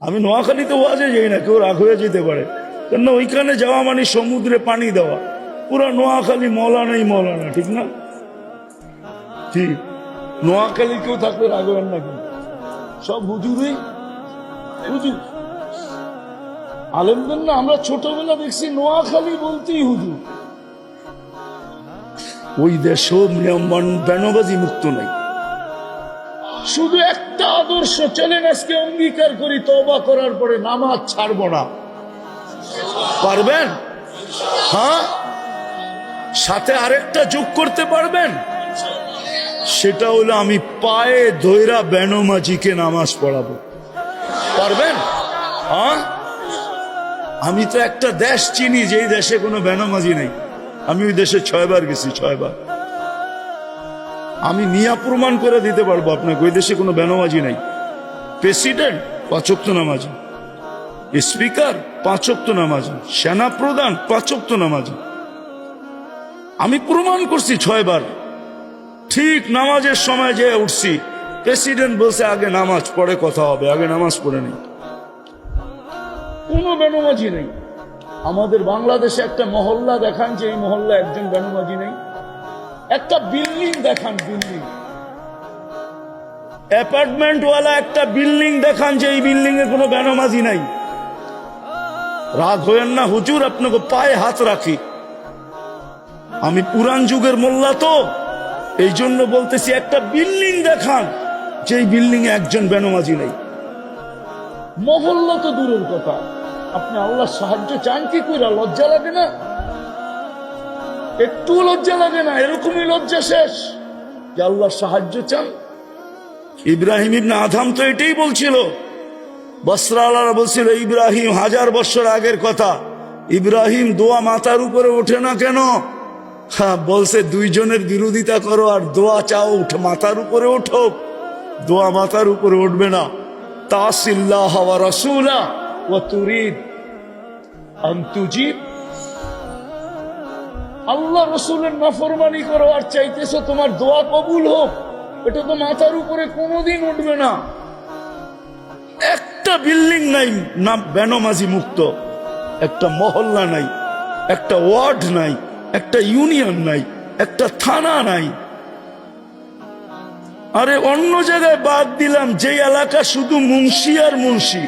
আমি নোয়াখালীতে ওয়াজে যাই না, কেউ রাগ হয়ে যেতে পারে। কেন ওইখানে যাওয়া মানে সমুদ্রে পানি দেওয়া। পুরো নোয়াখালী মৌলানাই মৌলানা, ঠিক না? ঠিক। নোয়াখালী কেউ থাকলে রাগ হবেন না কিন্তু। সব হুজুরই, হুজুর। আলেমদের না আমরা ছোটবেলা দেখছি, নোয়াখালী বলতেই হুজুর। ওই দেশও বেনবাজি মুক্ত নাই। শুধু একটা আদর্শ চলেন আজকে অঙ্গীকার করি তবা করার পরে নামাজ ছাড়ব না। পারবেন? হ্যাঁ? সাথে আরেকটা যোগ করতে পারবেন? সেটা হলো আমি পায়ে ধৈরা বেনমাজিকে নামাজ পড়াবো। পারবেন? হ্যাঁ? আমি তো একটা দেশ চিনি, যেই দেশে কোনো বেনমাজি নেই। আমি ওই দেশে ছয়বার গেছি, ছয়বার। আমি নিয়া প্রমাণ করে দিতে পারব আপনাকে, ওই দেশে কোনো বেনামাজি নাই। প্রেসিডেন্ট, পাঁচক্ত নামাজি। স্পিকার, পাঁচক্ত নামাজি। সেনা প্রধান পাঁচক্ত নামাজি। আমি প্রমাণ করছি ছয়বার। ঠিক নামাজের সময় যে উঠছি, প্রেসিডেন্ট বলছে, আগে নামাজ পড়ে কথা হবে, আগে নামাজ পড়ে নেই। কোনো বেনমাজি নেই। আমাদের বাংলাদেশে একটা মহল্লা দেখান যে এই মহল্লা একজন বেনমাজি নেই। একটা বিল্ডিং দেখান বিল্ডিং অ্যাপার্টমেন্ট ওয়ালা একটা বিল্ডিং দেখান যে এই বিল্ডিং এ কোনো বেনামাজি নাই। রাগ হয়েন না, হুজুর, আপনাকে পায়ে হাত রাখি। আমি পুরান যুগের মোল্লা তো, এই জন্য বলতেছি একটা বিল্ডিং দেখান যে এই বিল্ডিং এ একজন বেনমাজি নেই। মহল্লা তো দূরের কথা। আপনি আল্লাহ সাহায্য চান কি কইরা, লজ্জা লাগে না? একটু লজ্জা লাগে না, এরকমই লজ্জা শেষ। যে আল্লাহ সাহায্য চান। ইব্রাহিম ইবনে আধাম তো এটাই বলছিল। বস্ত্রালারা বলছিল, ইব্রাহিম, হাজার বছর আগের কথা। ইব্রাহিম দোয়া মাথার উপরে ওঠে না কেন? হ্যাঁ বলছে, দুইজনের বিরোধিতা করো আর দোয়া চাও, উঠে, মাথার উপরে ওঠো। দোয়া মাথার উপরে উঠবে না। তাসিল্লাহ ওয়া রাসূলা ওয়া তুরিদ। আন তুজিব আল্লাহ রসুলের নাফরমানি করো, আর চাইতেছো তোমার দোয়া কবুল হোক, এটা তো মাথার উপরে কোনোদিন উঠবে না। একটা বিল্ডিং নাই, না বেনমাজি মুক্ত, একটা মহল্লা নাই, একটা ওয়ার্ড নাই, একটা ইউনিয়ন নাই, একটা থানা নাই। আরে অন্য জায়গায় বাদ দিলাম, যে এলাকা শুধু মুন্সি আর মুন্সি।